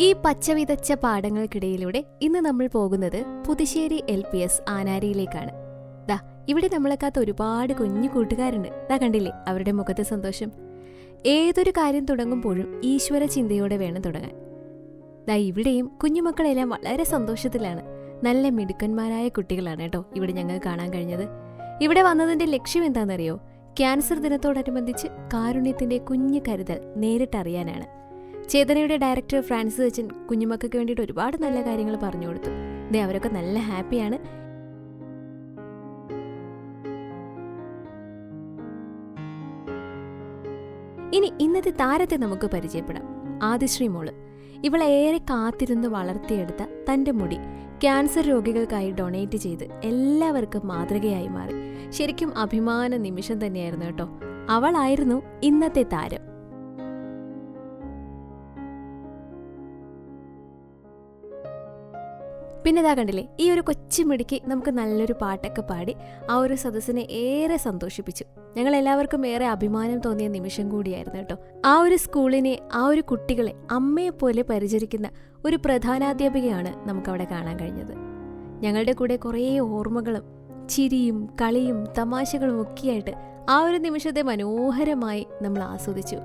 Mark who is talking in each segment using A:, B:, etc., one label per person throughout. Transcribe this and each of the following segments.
A: ഈ പച്ചവിതച്ച പാടങ്ങൾക്കിടയിലൂടെ ഇന്ന് നമ്മൾ പോകുന്നത് പുതുശ്ശേരി എൽ പി എസ് ആനാരിയിലേക്കാണ്. ദാ ഇവിടെ നമ്മളെക്കാത്ത ഒരുപാട് കുഞ്ഞു കൂട്ടുകാരുണ്ട്. ദാ കണ്ടില്ലേ അവരുടെ മുഖത്തെ സന്തോഷം. ഏതൊരു കാര്യം തുടങ്ങുമ്പോഴും ഈശ്വര ചിന്തയോടെ വേണം തുടങ്ങാൻ. ദാ ഇവിടെയും കുഞ്ഞുമക്കളെല്ലാം വളരെ സന്തോഷത്തിലാണ്. നല്ല മിടുക്കന്മാരായ കുട്ടികളാണ് കേട്ടോ ഇവിടെ ഞങ്ങൾ കാണാൻ കഴിഞ്ഞത്. ഇവിടെ വന്നതിന്റെ ലക്ഷ്യം എന്താണെന്നറിയോ? ക്യാൻസർ ദിനത്തോടനുബന്ധിച്ച് കാരുണ്യത്തിന്റെ കുഞ്ഞു കരുതൽ നേരിട്ടറിയാനാണ്. ചേതനയുടെ ഡയറക്ടർ ഫ്രാൻസിസ് അച്ഛൻ കുഞ്ഞുമക്കൾക്ക് വേണ്ടിയിട്ട് ഒരുപാട് നല്ല കാര്യങ്ങൾ പറഞ്ഞു കൊടുത്തു. ദേ അവരൊക്കെ നല്ല ഹാപ്പിയാണ്. ഇനി ഇന്നത്തെ താരത്തെ നമുക്ക് പരിചയപ്പെടാം. ആദിശ്രീ മോൾ. ഏറെ കാത്തിരുന്ന് വളർത്തിയെടുത്ത തന്റെ മുടി ക്യാൻസർ രോഗികൾക്കായി ഡൊണേറ്റ് ചെയ്ത് എല്ലാവർക്കും മാതൃകയായി മാറി. ശരിക്കും അഭിമാന നിമിഷം തന്നെയായിരുന്നു കേട്ടോ. അവളായിരുന്നു ഇന്നത്തെ താരം. പിന്നെ ഇതാ കണ്ടില്ലേ ഈ ഒരു കൊച്ചു മിടുക്കി നമുക്ക് നല്ലൊരു പാട്ടൊക്കെ പാടി ആ ഒരു സദസ്സിനെ ഏറെ സന്തോഷിപ്പിച്ചു. ഞങ്ങൾ എല്ലാവർക്കും ഏറെ അഭിമാനം തോന്നിയ നിമിഷം കൂടിയായിരുന്നു കേട്ടോ. ആ ഒരു സ്കൂളിനെ ആ ഒരു കുട്ടികളെ അമ്മയെപ്പോലെ പരിചരിക്കുന്ന ഒരു പ്രധാനാധ്യാപികയാണ് നമുക്കവിടെ കാണാൻ കഴിഞ്ഞത്. ഞങ്ങളുടെ കൂടെ കുറേ ഓർമ്മകളും ചിരിയും കളിയും തമാശകളും ഒക്കെയായിട്ട് ആ ഒരു നിമിഷത്തെ മനോഹരമായി നമ്മൾ ആസ്വദിച്ചു.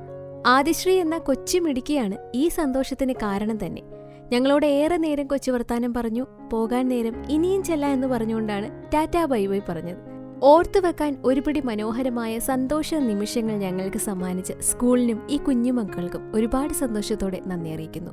A: ആദിശ്രീ എന്ന കൊച്ചു മിടുക്കിയാണ് ഈ സന്തോഷത്തിന് കാരണം തന്നെ. ഞങ്ങളോട് ഏറെ നേരം കൊച്ചു വർത്താനം പറഞ്ഞു പോകാൻ നേരം ഇനിയും ചെല്ല എന്ന് പറഞ്ഞുകൊണ്ടാണ് ടാറ്റ ബൈ ബൈ പറഞ്ഞത്. ഓർത്തു വെക്കാൻ ഒരുപിടി മനോഹരമായ സന്തോഷ നിമിഷങ്ങൾ ഞങ്ങൾക്ക് സമ്മാനിച്ച് സ്കൂളിനും ഈ കുഞ്ഞു മക്കൾക്കും ഒരുപാട് സന്തോഷത്തോടെ നന്ദി അറിയിക്കുന്നു.